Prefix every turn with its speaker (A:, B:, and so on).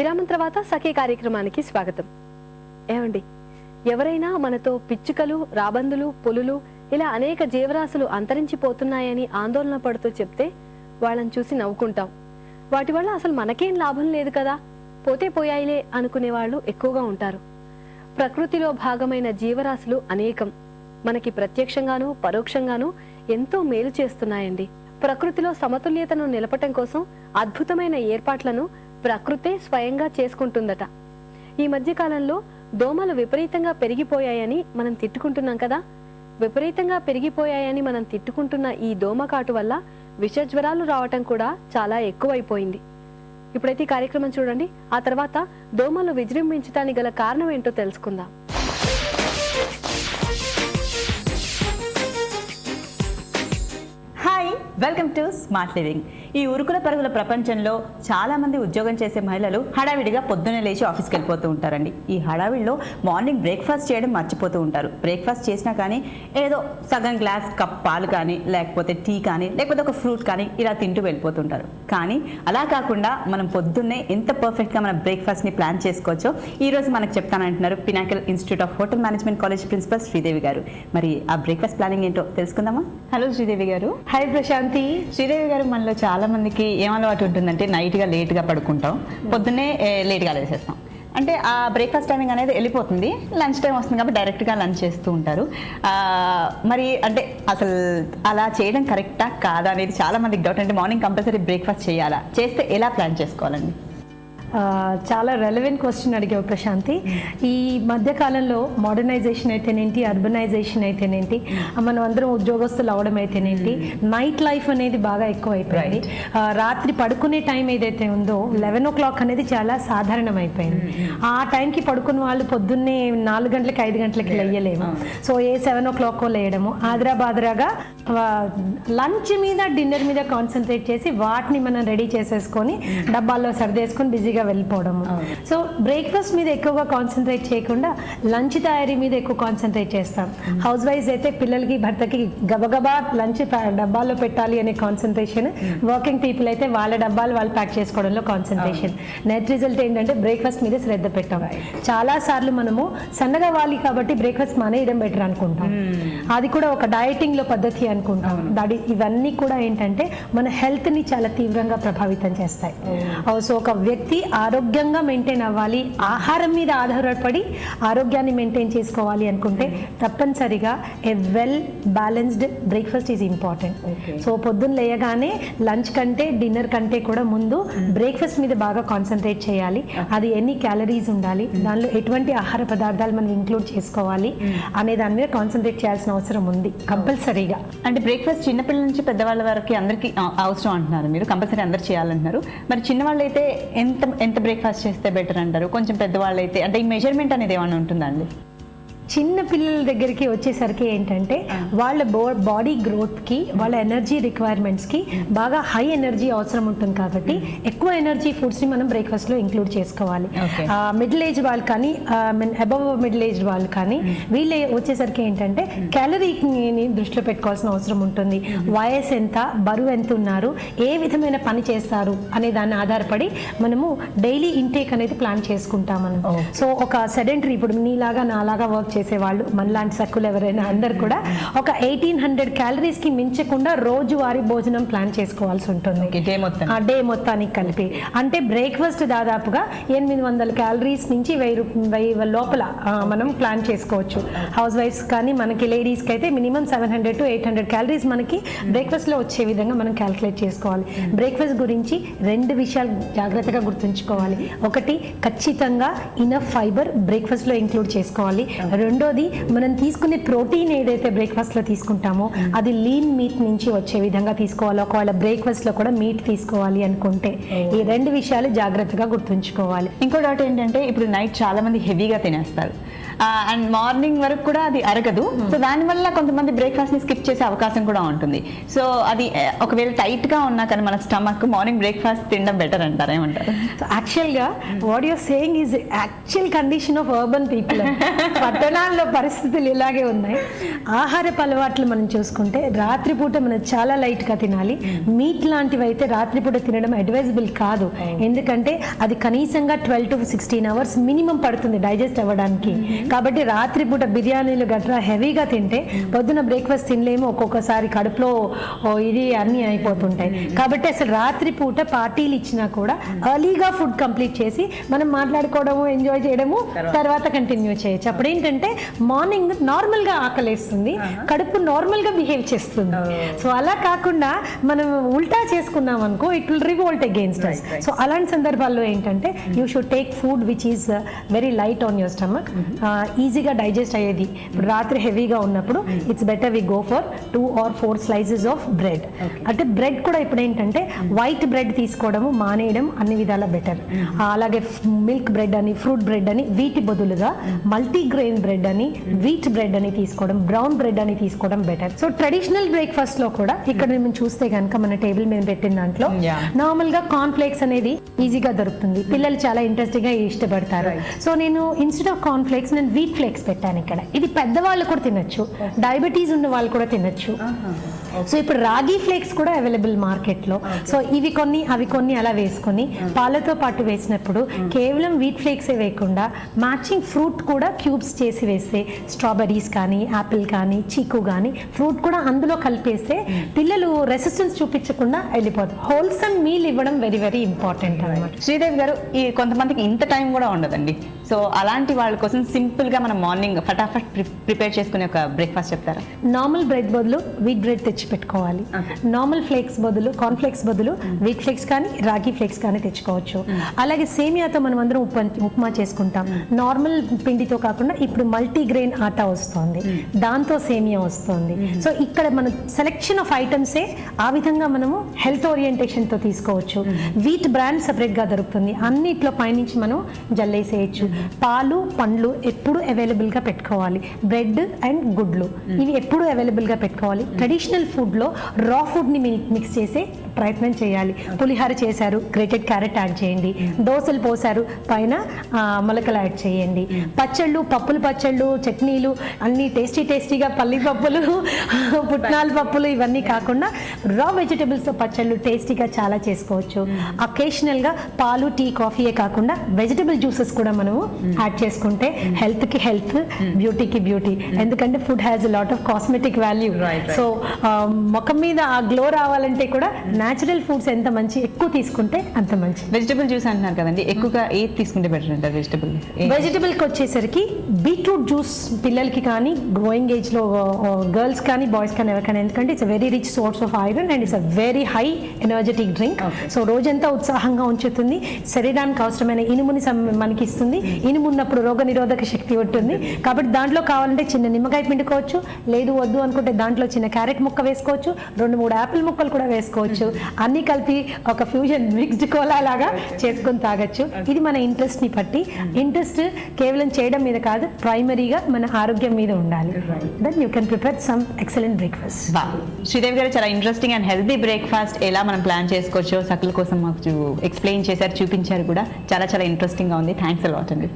A: విరామం తర్వాత సఖీ కార్యక్రమానికి స్వాగతం. ఏమండి? ఎవరైనా మనతో పిచ్చుకలు రాబందులు పులులు ఇలా అనేక జీవరాశులు అంతరించిపోతున్నాయని ఆందోళన పడుతూ చెప్తే వాళ్ళని చూసి నవ్వుకుంటాం. వాటి వల్ల అసలు మనకేం లాభం లేదు కదా? పోతే పోయాయిలే అనుకునే వాళ్ళు ఎక్కువగా ఉంటారు. ప్రకృతిలో భాగమైన జీవరాశులు అనేకం. మనకి ప్రత్యక్షంగాను పరోక్షంగాను ఎంతో మేలు చేస్తున్నాయండి. ప్రకృతిలో సమతుల్యతను నిలపటం కోసం అద్భుతమైన ఏర్పాట్లను ప్రకృతే స్వయంగా చేసుకుంటుందట. ఈ మధ్యకాలంలో దోమలు విపరీతంగా పెరిగిపోయాయని మనం తిట్టుకుంటున్నాం కదా. విపరీతంగా పెరిగిపోయాయని మనం తిట్టుకుంటున్న ఈ దోమకాటు వల్ల విషజ్వరాలు రావటం కూడా చాలా ఎక్కువైపోయింది. ఇప్పుడైతే ఈ కార్యక్రమం చూడండి. ఆ తర్వాత దోమలు విజృంభించటానికి గల కారణం ఏంటో తెలుసుకుందాం.
B: వెల్కమ్ టు స్మార్ట్ లివింగ్ ఈ ఉరుకుల పరుగుల ప్రపంచంలో చాలా మంది ఉద్యోగం చేసే మహిళలు హడావిడిగా పొద్దున్నే లేచి ఆఫీస్కి వెళ్ళిపోతూ ఉంటారండి. ఈ హడావిడిలో మార్నింగ్ బ్రేక్ఫాస్ట్ చేయడం మర్చిపోతూ ఉంటారు. బ్రేక్ఫాస్ట్ చేసినా కానీ ఏదో సగం గ్లాస్ కప్ పాలు కానీ లేకపోతే టీ కానీ లేకపోతే ఒక ఫ్రూట్ కానీ ఇలా తింటూ వెళ్ళిపోతుంటారు కానీ అలా కాకుండా మనం పొద్దున్నే ఎంత పర్ఫెక్ట్గా మన బ్రేక్ఫాస్ట్ని ప్లాన్ చేసుకోవచ్చో ఈ రోజు మనకు చెప్తానంటున్నారు Pinnacle institute of hotel management college principal Sridevi గారు. మరి ఆ బ్రేక్ఫాస్ట్ ప్లానింగ్ ఏంటో తెలుసుకుందామా? హలో శ్రీదేవి గారు.
A: హాయ్ ప్రశాంతి
B: శ్రీదేవి గారు మనలో చాలా మందికి ఏం అలవాటు ఉంటుందంటే నైట్గా లేట్గా పడుకుంటాం. పొద్దున్నే లేట్గా లేచేస్తాం అంటే ఆ బ్రేక్ఫాస్ట్ టైమింగ్ అనేది వెళ్ళిపోతుంది. లంచ్ టైం వస్తుంది కాబట్టి డైరెక్ట్గా లంచ్ చేస్తూ ఉంటారు. మరి అంటే అసలు అలా చేయడం కరెక్టా కాదా అనేది చాలా మందికి డౌట్ అంటే మార్నింగ్ కంపల్సరీ బ్రేక్ఫాస్ట్ చేయాలా? చేస్తే ఎలా ప్లాన్ చేసుకోవాలండి?
C: చాలా రెలవెంట్ క్వశ్చన్ అడిగావు ప్రశాంతి. ఈ మధ్య కాలంలో మోడర్నైజేషన్ అయితేనేంటి అర్బనైజేషన్ అయితేనేంటి మనం అందరం ఉద్యోగస్తులు అవడం అయితేనేంటి నైట్ లైఫ్ అనేది బాగా ఎక్కువ అయిపోయింది రాత్రి పడుకునే టైం ఏదైతే ఉందో లెవెన్ ఓ క్లాక్ అనేది చాలా సాధారణం అయిపోయింది ఆ టైంకి పడుకున్న వాళ్ళు పొద్దున్నే నాలుగు గంటలకి ఐదు గంటలకి లేయలేము. So a seven o'clock లేయడము ఆదరా బాదరాగా లంచ్ మీద డిన్నర్ మీద కాన్సన్ట్రేట్ చేసి వాటిని మనం రెడీ చేసేసుకొని డబ్బాల్లో సర్దేసుకొని బిజీగా వెళ్ళిపోవడము. సో బ్రేక్ఫాస్ట్ మీద ఎక్కువగా కాన్సన్ట్రేట్ చేయకుండా లంచ్ తయారీ మీద ఎక్కువ కాన్సన్ట్రేట్ చేస్తాం. హౌస్ వైఫ్ అయితే పిల్లలకి భర్తకి గబగబా లంచ్ డబ్బాల్లో పెట్టాలి అనే కాన్సన్ట్రేషన్ వర్కింగ్ పీపుల్ అయితే వాళ్ళ డబ్బాలు వాళ్ళు ప్యాక్ చేసుకోవడంలో కాన్సన్ట్రేషన్ నెట్ రిజల్ట్ ఏంటంటే బ్రేక్ఫాస్ట్ మీద శ్రద్ధ పెట్టాం. చాలా సార్లు మనము సన్నగా వాలి కాబట్టి బ్రేక్ఫాస్ట్ మానేయడం బెటర్ అనుకుంటాం. అది కూడా ఒక డయటింగ్లో పద్ధతి అనుకుంటాం. దాడి ఇవన్నీ కూడా ఏంటంటే మన హెల్త్ని చాలా తీవ్రంగా ప్రభావితం చేస్తాయి. సో ఒక వ్యక్తి ఆరోగ్యంగా మెయింటైన్ అవ్వాలి. ఆహారం మీద ఆధారపడి ఆరోగ్యాన్ని మెయింటైన్ చేసుకోవాలి అనుకుంటే తప్పనిసరిగా a well balanced breakfast is important so పొద్దున్న లేయగానే లంచ్ కంటే డిన్నర్ కంటే కూడా ముందు బ్రేక్ఫాస్ట్ మీద బాగా కాన్సన్ట్రేట్ చేయాలి. అది ఎన్ని క్యాలరీస్ ఉండాలి దానిలో ఎటువంటి ఆహార పదార్థాలు మనం ఇంక్లూడ్ చేసుకోవాలి అనే దాని మీద కాన్సన్ట్రేట్ చేయాల్సిన అవసరం ఉంది కంపల్సరీగా.
B: అంటే బ్రేక్ఫాస్ట్ చిన్నపిల్లల నుంచి పెద్దవాళ్ళ వరకు అందరికీ అవసరం అంటున్నారు మీరు. కంపల్సరీ అందరు చేయాలంటున్నారు. మరి చిన్నవాళ్ళు అయితే ఎంత ఎంత బ్రేక్ఫాస్ట్ చేస్తే బెటర్ అంటారు? కొంచెం పెద్దవాళ్ళు అయితే అంటే ఈ మెజర్మెంట్ అనేది ఏమైనా ఉంటుందండి
C: చిన్న పిల్లల దగ్గరికి వచ్చేసరికి ఏంటంటే వాళ్ళ బో బాడీ గ్రోత్కి వాళ్ళ ఎనర్జీ రిక్వైర్మెంట్స్కి బాగా హై ఎనర్జీ అవసరం ఉంటుంది కాబట్టి ఎక్కువ ఎనర్జీ ఫుడ్స్ని మనం బ్రేక్ఫాస్ట్లో ఇంక్లూడ్ చేసుకోవాలి. మిడిల్ ఏజ్ వాళ్ళు కానీ అబవ్ మిడిల్ ఏజ్ వాళ్ళు కానీ వీళ్ళు వచ్చేసరికి ఏంటంటే క్యాలరీని దృష్టిలో పెట్టుకోవాల్సిన అవసరం ఉంటుంది. వయసు ఎంత బరువు ఎంత ఉన్నారు ఏ విధమైన పని చేస్తారు అనే దాన్ని ఆధారపడి మనము డైలీ ఇంటేక్ అనేది ప్లాన్ చేసుకుంటాం మనం. సో ఒక సెడెంటరీ ఇప్పుడు నీలాగా నాలాగా వర్క్ చేసేవాళ్ళు. మనలాంటి సక్కులు ఎవరైనా అందరు కూడా ఒక ఎయిటీన్ హండ్రెడ్ క్యాలరీస్కి మించకుండా రోజువారీ భోజనం ప్లాన్ చేసుకోవాల్సి ఉంటుంది.
B: day మొత్తం.
C: ఆ డే మొత్తానికి కలిపి. అంటే బ్రేక్ఫాస్ట్ దాదాపుగా ఎనిమిది వందల క్యాలరీస్ నుంచి వెయ్యి వెయ్యి లోపల మనం ప్లాన్ చేసుకోవచ్చు. హౌస్ వైఫ్స్ కానీ మనకి లేడీస్కి అయితే minimum seven hundred to eight hundred calories మనకి బ్రేక్ఫాస్ట్లో వచ్చే విధంగా మనం క్యాల్కులేట్ చేసుకోవాలి. బ్రేక్ఫాస్ట్ గురించి రెండు విషయాలు జాగ్రత్తగా గుర్తుంచుకోవాలి. ఒకటి ఖచ్చితంగా ఇనఫ్ ఫైబర్ బ్రేక్ఫాస్ట్లో ఇంక్లూడ్ చేసుకోవాలి. రెండోది మనం తీసుకునే ప్రోటీన్ ఏదైతే బ్రేక్ఫాస్ట్లో తీసుకుంటామో అది లీన్ మీట్ నుంచి వచ్చే విధంగా తీసుకోవాలి. ఒకవేళ బ్రేక్ఫాస్ట్లో కూడా మీట్ తీసుకోవాలి అనుకుంటే. ఈ రెండు విషయాలు జాగ్రత్తగా గుర్తుంచుకోవాలి.
B: ఇంకో డౌట్ ఏంటంటే ఇప్పుడు నైట్ చాలా మంది హెవీగా తినేస్తారు. అండ్ మార్నింగ్ వరకు కూడా అది అరగదు. సో దానివల్ల కొంతమంది బ్రేక్ఫాస్ట్ని స్కిప్ చేసే అవకాశం కూడా ఉంటుంది. సో అది ఒకవేళ టైట్గా ఉన్నా కానీ మన స్టమక్ మార్నింగ్ బ్రేక్ఫాస్ట్ తినడం బెటర్ అంటారు. ఏమంటారు?
C: సో యాక్చువల్గా what your saying is actual condition of urban people పట్టణ జనాల్లో పరిస్థితులు ఇలాగే ఉన్నాయి. ఆహారపు అలవాట్లు మనం చూసుకుంటే రాత్రిపూట మనం చాలా లైట్గా తినాలి. మీట్ లాంటివి అయితే రాత్రిపూట తినడం అడ్వైజబుల్ కాదు. ఎందుకంటే అది కనీసంగా twelve to sixteen hours minimum పడుతుంది డైజెస్ట్ అవ్వడానికి. కాబట్టి రాత్రిపూట బిర్యానీలు గట్రా హెవీగా తింటే పొద్దున బ్రేక్ఫాస్ట్ తినలేము ఒక్కొక్కసారి కడుపులో ఇది అన్నీ అయిపోతుంటాయి. కాబట్టి అసలు రాత్రిపూట పార్టీలు ఇచ్చినా కూడా ఎర్లీగా ఫుడ్ కంప్లీట్ చేసి మనం మాట్లాడుకోవడము ఎంజాయ్ చేయడము తర్వాత కంటిన్యూ చేయొచ్చు. అప్పుడు ఏంటంటే మార్నింగ్ నార్మల్గా ఆకలేస్తుంది కడుపు నార్మల్గా బిహేవ్ చేస్తుంది. సో అలా కాకుండా మనం ఉల్టా చేసుకున్నాం అనుకో it will revolt against us so అలాంటి సందర్భాల్లో ఏంటంటే you should take food which is very light on your stomach ఈజీగా డైజెస్ట్ అయ్యేది. ఇప్పుడు రాత్రి హెవీగా ఉన్నప్పుడు it's better we go for two or four slices of bread అంటే బ్రెడ్ కూడా ఇప్పుడు ఏంటంటే వైట్ బ్రెడ్ తీసుకోవడము మానేయడం అన్ని విధాల బెటర్ అలాగే మిల్క్ బ్రెడ్ అని ఫ్రూట్ బ్రెడ్ అని వీటి బదులుగా మల్టీగ్రెయిన్ బ్రెడ్ అని వీట్ బ్రెడ్ అని తీసుకోవడం బ్రౌన్ బ్రెడ్ అని తీసుకోవడం బెటర్ సో ట్రెడిషనల్ బ్రేక్ఫాస్ట్లో కూడా ఇక్కడ మనం చూస్తే కనుక మన టేబుల్ మీద పెట్టిన దాంట్లో. నార్మల్గా కార్న్ ఫ్లేక్స్ అనేది ఈజీగా దొరుకుతుంది. పిల్లలు చాలా ఇంట్రెస్టింగ్గా ఇష్టపడతారు సో నేను ఇన్స్టెడ్ ఆఫ్ కార్న్ ఫ్లేక్స్ నేను వీట్ ఫ్లేక్స్ పెట్టాను ఇక్కడ. ఇది పెద్దవాళ్ళు కూడా తినొచ్చు. డయాబెటీస్ ఉన్న వాళ్ళు కూడా తినొచ్చు. సో ఇప్పుడు రాగి ఫ్లేక్స్ కూడా అవైలబుల్ మార్కెట్లో. సో ఇవి కొన్ని అవి కొన్ని అలా వేసుకొని పాలతో పాటు వేసినప్పుడు కేవలం వీట్ ఫ్లేక్సే వేయకుండా మ్యాచింగ్ ఫ్రూట్ కూడా క్యూబ్స్ చేసి వేస్తే స్ట్రాబెరీస్ కానీ యాపిల్ కానీ చీకు కానీ ఫ్రూట్ కూడా అందులో కలిపేస్తే పిల్లలు రెసిస్టెన్స్ చూపించకుండా వెళ్ళిపోతారు. హోల్సమ్ మీల్ ఇవ్వడం వెరీ వెరీ ఇంపార్టెంట్ అనమాట
B: శ్రీదేవి గారు ఈ కొంతమందికి ఇంత టైం కూడా ఉండదండి. సో అలాంటి వాళ్ళ కోసం సింపుల్గా మనం మార్నింగ్ ఫటాఫట్ ప్రిపేర్ చేసుకునే ఒక బ్రేక్ఫాస్ట్ చెప్తారా?
C: నార్మల్ బ్రెడ్ బదులు వీట్ బ్రెడ్ తెచ్చి పెట్టుకోవాలి నార్మల్ ఫ్లేక్స్ బదులు కార్న్ ఫ్లేక్స్ బదులు వీట్ ఫ్లేక్స్ కానీ రాగి ఫ్లేక్స్ కానీ తెచ్చుకోవచ్చు. అలాగే సేమియాతో మనం అందరం ఉప్మా ఉప్మా చేసుకుంటాం. నార్మల్ పిండితో కాకుండా ఇప్పుడు మల్టీ గ్రెయిన్ ఆటా వస్తుంది. దాంతో సేమియా వస్తుంది. సో ఇక్కడ మన సెలెక్షన్ ఆఫ్ ఐటమ్సే ఆ విధంగా మనము హెల్త్ ఓరియంటేషన్తో తీసుకోవచ్చు. వీట్ బ్రాండ్ సపరేట్గా దొరుకుతుంది. అన్నిట్లో పైనుంచి మనం జల్లేసేయచ్చు. పాలు పండ్లు ఎప్పుడు అవైలబుల్గా పెట్టుకోవాలి. బ్రెడ్ అండ్ గుడ్లు. ఇవి ఎప్పుడు అవైలబుల్గా పెట్టుకోవాలి. ట్రెడిషనల్ ఫుడ్లో రా ఫుడ్ని మిక్స్ చేసే ప్రయత్నం చేయాలి. పులిహార చేశారు గ్రేటెడ్ క్యారెట్ యాడ్ చేయండి. దోశలు పోసారు పైన మొలకలు యాడ్ చేయండి. పచ్చళ్ళు పప్పుల పచ్చళ్ళు చట్నీలు అన్ని టేస్టీ టేస్టీగా పల్లి పప్పులు పుట్నాల పప్పులు ఇవన్నీ కాకుండా రా వెజిటబుల్స్ పచ్చళ్ళు టేస్టీగా చాలా చేసుకోవచ్చు. అకేషనల్గా పాలు టీ కాఫీయే కాకుండా వెజిటబుల్ జ్యూసెస్ కూడా మనము యాడ్ చేసుకుంటే హెల్త్కి హెల్త్ బ్యూటీకి బ్యూటీ. ఎందుకంటే food has lot of cosmetic value. So ముఖం మీద ఆ గ్లో రావాలంటే కూడా న్యాచురల్ ఫుడ్స్ ఎంత మంచి ఎక్కువ తీసుకుంటే అంత మంచి.
B: వెజిటబుల్ జ్యూస్ అంటున్నారు కదండి. ఎక్కువగా ఏది తీసుకుంటే బెటర్ అంటారు వెజిటబుల్
C: వెజిటబుల్కి వచ్చేసరికి బీట్రూట్ జ్యూస్ పిల్లలకి కానీ గ్రోయింగ్ ఏజ్లో గర్ల్స్ కానీ బాయ్స్ కానీ ఎవరికైనా ఎందుకంటే it's very rich source of iron and it's a very high energetic drink so రోజంతా ఉత్సాహంగా ఉంచుతుంది. శరీరానికి అవసరమైన ఇనుముని మనకి ఇస్తుంది. ఇనుము ఉన్నప్పుడు రోగ నిరోధక శక్తి ఉంటుంది. కాబట్టి దాంట్లో కావాలంటే చిన్న నిమ్మకాయ పిండుకోవచ్చు లేదు వద్దు అనుకుంటే దాంట్లో చిన్న క్యారెట్ ముక్క వేసుకోవచ్చు రెండు మూడు యాపిల్ ముక్కలు కూడా వేసుకోవచ్చు. అన్ని కలిపి ఒక ఫ్యూజన్ మిక్స్డ్ కోలా లాగా చేసుకొని తాగొచ్చు. ఇది మన ఇంట్రెస్ట్ని బట్టి. ఇంట్రెస్ట్ కేవలం చేయడం మీద కాదు ప్రైమరీగా మన ఆరోగ్యం మీద ఉండాలి. Then you can prepare some excellent breakfast
B: వా. శ్రీదేవి గారు చాలా ఇంట్రెస్టింగ్ అండ్ హెల్తీ బ్రేక్ఫాస్ట్ ఎలా మనం ప్లాన్ చేసుకోవచ్చో సకల కోసం మాకు ఎక్స్ప్లెయిన్ చేశారు చూపించారు కూడా. చాలా చాలా ఇంట్రెస్టింగ్గా ఉంది. థ్యాంక్స్ అలాట్ అండి.